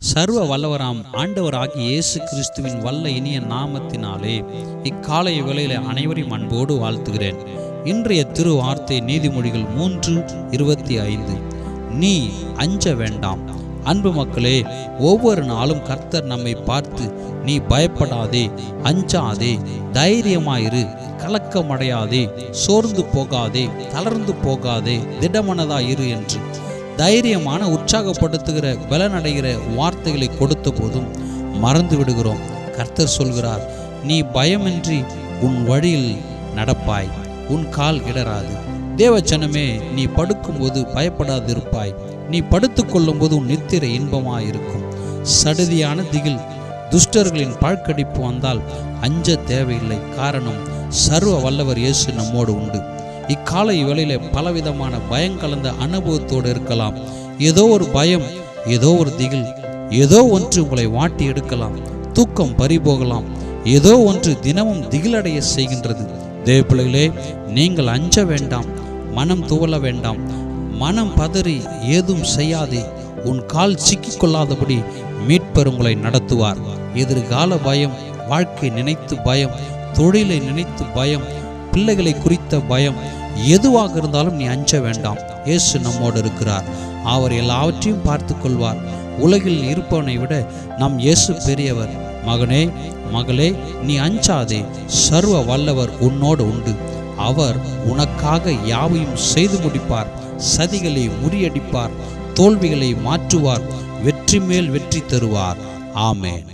சர்வ வல்லவராம் ஆண்டவராகி இயேசு கிறிஸ்துவின் வல்ல இனிய நாமத்தினாலே இக்காலை வேளையில அனைவரையும் அன்போடு வாழ்த்துகிறேன். இன்றைய திரு வார்த்தை நீதிமொழிகள் மூன்று இருபத்தி ஐந்து. நீ அஞ்ச வேண்டாம். அன்பு மக்களே ஒவ்வொரு நாளும் கர்த்தர் நம்மை பார்த்து நீ பயப்படாதே அஞ்சாதே தைரியமாயிரு கலக்கமடையாதே சோர்ந்து போகாதே தளர்ந்து போகாதே திடமனதாயிரு என்று தைரியமான உற்சாகப்படுத்துகிற பலனடைகிற வார்த்தைகளை கொடுத்த போதும் மறந்து விடுகிறோம். கர்த்தர் சொல்கிறார் நீ பயமின்றி உன் வழியில் நடப்பாய். உன் கால் இடராது தேவச்சனமே நீ படுக்கும்போது பயப்படாதிருப்பாய். நீ படுத்துக்கொள்ளும் கொள்ளும்போது உன் நித்திரை இன்பமாயிருக்கும். சடுதியான திகில் துஷ்டர்களின் பழக்கடிப்பு வந்தால் அஞ்ச தேவையில்லை. காரணம் சர்வ வல்லவர் இயேசு நம்மோடு உண்டு. இக்காலை வேளையில பலவிதமான பயம் கலந்த அனுபவத்தோடு இருக்கலாம். ஏதோ ஒரு பயம் ஏதோ ஒரு திகில் ஏதோ ஒன்று உங்களை வாட்டி எடுக்கலாம் தூக்கம் பறிபோகலாம். ஏதோ ஒன்று தினமும் திகிலடைய செய்கின்றது. தேவப்பிள்ளைகளே நீங்கள் அஞ்ச வேண்டாம் மனம் துவள வேண்டாம். மனம் பதறி ஏதும் செய்யாதே உன் கால் சிக்கிக்கொள்ளாதபடி மீட்பர் உங்களை நடத்துவார். எதிர்கால பயம் வாழ்க்கை நினைத்து பயம் தொழிலை நினைத்து பயம் பிள்ளைகளை குறித்த பயம் எதுவாக இருந்தாலும் நீ அஞ்ச வேண்டாம். இயேசு நம்மோடு இருக்கிறார். அவர் எல்லாவற்றையும் பார்த்து கொள்வார் உலகில் இருப்பவனை விட நம் இயேசு பெரியவர். மகனே மகளே நீ அஞ்சாதே. சர்வ வல்லவர் உன்னோடு உண்டு. அவர் உனக்காக யாவையும் செய்து முடிப்பார். சதிகளை முறியடிப்பார். தோல்விகளை மாற்றுவார். வெற்றி மேல் வெற்றி தருவார். ஆமேன்.